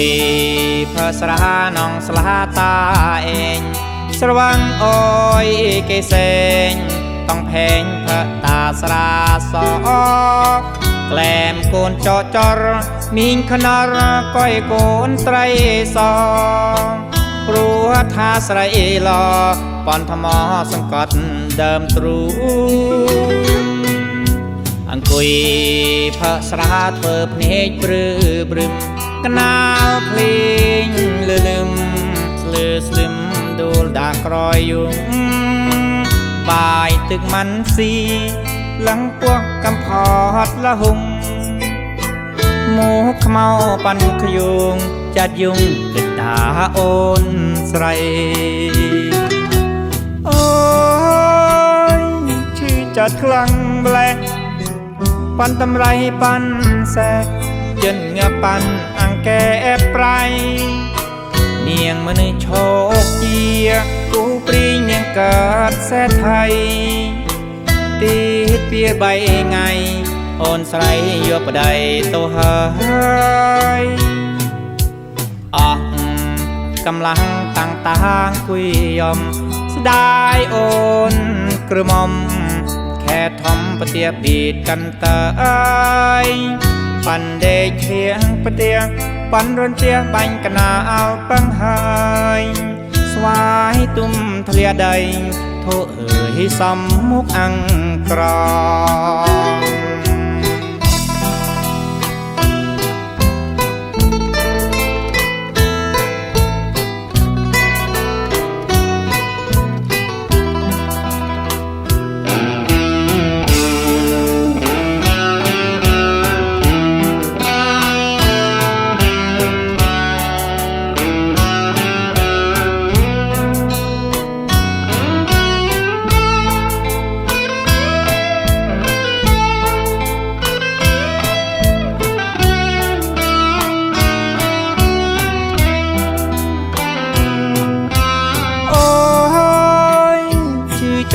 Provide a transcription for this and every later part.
យភើស្រានងស្លាតាអេងស្រវាំងអយគេសេងតងផេងភើតាស្រាសអក្លែមកូនចចរមីងខ្នរកុយកូនស្រីសព្រោះថាស្រីលប៉ុនថ្មសង្កត់ដើមទ្រូអង្គុយផើស្រាធ្វើភ្នែកព្រឺព្រឹមកណា លដាក្រយយងបាយទឹកមិនស៊ីលងពោះកំផតលហុងមកខ្មៅប៉ាន់ខ្យងចាត់យងគិតថាអូនស្រីអូយឈឺចាត់ខ្លាំងម្លេះប៉ាន់តម្រៃប៉ាន់សែជិនងាប៉ាន់អង្គែប្រៃនាងមនុស្សឈោកជា គូព្រីងនាងកើតសេដ្ឋីទីពីបីថ្ងៃអូនស្រីយកប្តីទៅហើយអស់កម្លាំងតាំងតាងគួយយំស្ដាយអូនក្រមុំខែធំប្រទាបបៀតកាន់តើអើយប៉ាន់ដេកធៀងប្រទៀងប៉ាន់រនទៀងបាញ់កណាអោប៉ឹងហើយស្វាយ ទុំធ្លាដីធូអើយសំមុខអង្ក្រ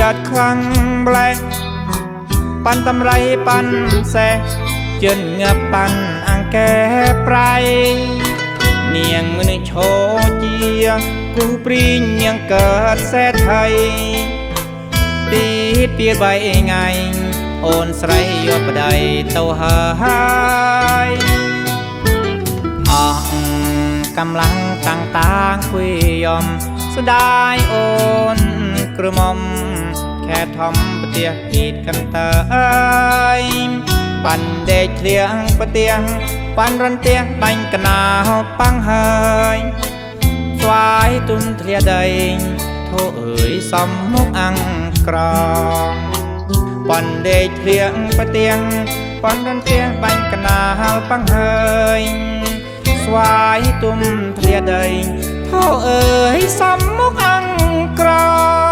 ឈឺចាត់ខ្លាំងម្លេះប៉ាន់តម្រៃប៉ាន់សេះជិនងាប់ប៉ាន់អង្គែប្រៃនាងមនុស្សឈោជាគូព្រីងនាងកើតសេដ្ឋីទីពីបីថ្ងៃអូនស្រីយកប្តីទៅហើយអស់កម្លាំងតាំងតាងគួយយំស្ដាយអូនក្រមុំ ខែធំប្រទះគីតកន្តើអើយប៉ាន់ដេកធ្លៀងប្រទះប៉ាន់រន្ទះបាញ់កណាហូបប៉ាំងហើយស្វាយទុំធ្លាដីធូអើយសំមុខអង្ក្រងប៉ាន់ដេកធ្លៀងប្រទះប៉ាន់រន្ទះបាញ់កណាហូបប៉ាំងហើយស្វាយទុំធ្លាដីធូអើយសំមុខអង្ក្រង